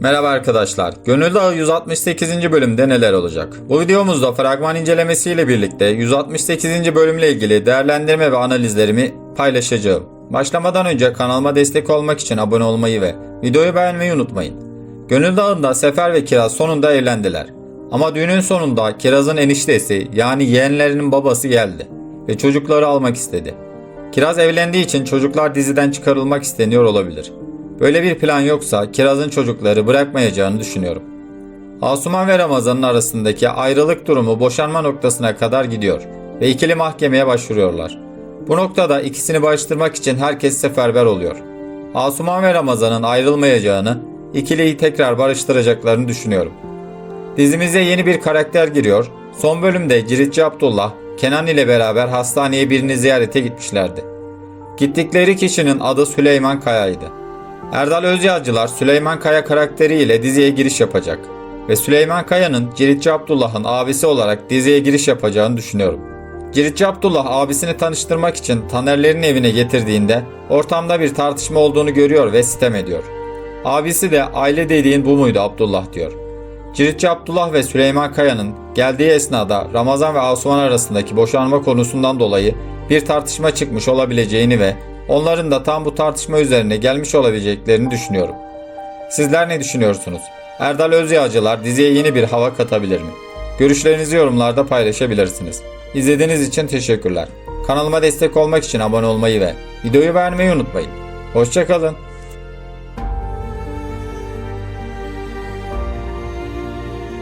Merhaba arkadaşlar. Gönül Dağı 168. bölümde neler olacak? Bu videomuzda fragman incelemesiyle birlikte 168. bölümle ilgili değerlendirme ve analizlerimi paylaşacağım. Başlamadan önce kanalıma destek olmak için abone olmayı ve videoyu beğenmeyi unutmayın. Gönül Dağı'nda Sefer ve Kiraz sonunda evlendiler. Ama düğünün sonunda Kiraz'ın eniştesi yani yeğenlerinin babası geldi ve çocukları almak istedi. Kiraz evlendiği için çocuklar diziden çıkarılmak isteniyor olabilir. Böyle bir plan yoksa Kiraz'ın çocukları bırakmayacağını düşünüyorum. Asuman ve Ramazan'ın arasındaki ayrılık durumu boşanma noktasına kadar gidiyor ve ikili mahkemeye başvuruyorlar. Bu noktada ikisini barıştırmak için herkes seferber oluyor. Asuman ve Ramazan'ın ayrılmayacağını, ikiliyi tekrar barıştıracaklarını düşünüyorum. Dizimize yeni bir karakter giriyor. Son bölümde Ciritçi Abdullah, Kenan ile beraber hastaneye birini ziyarete gitmişlerdi. Gittikleri kişinin adı Süleyman Kaya'ydı. Erdal Özyağcılar Süleyman Kaya karakteriyle diziye giriş yapacak ve Süleyman Kaya'nın Ciritçi Abdullah'ın abisi olarak diziye giriş yapacağını düşünüyorum. Ciritçi Abdullah abisini tanıştırmak için Tanerlerin evine getirdiğinde ortamda bir tartışma olduğunu görüyor ve sitem ediyor. Abisi de aile dediğin bu muydu Abdullah diyor. Ciritçi Abdullah ve Süleyman Kaya'nın geldiği esnada Ramazan ve Asuman arasındaki boşanma konusundan dolayı bir tartışma çıkmış olabileceğini ve onların da tam bu tartışma üzerine gelmiş olabileceklerini düşünüyorum. Sizler ne düşünüyorsunuz? Erdal Özyağcılar diziye yeni bir hava katabilir mi? Görüşlerinizi yorumlarda paylaşabilirsiniz. İzlediğiniz için teşekkürler. Kanalıma destek olmak için abone olmayı ve videoyu beğenmeyi unutmayın. Hoşçakalın.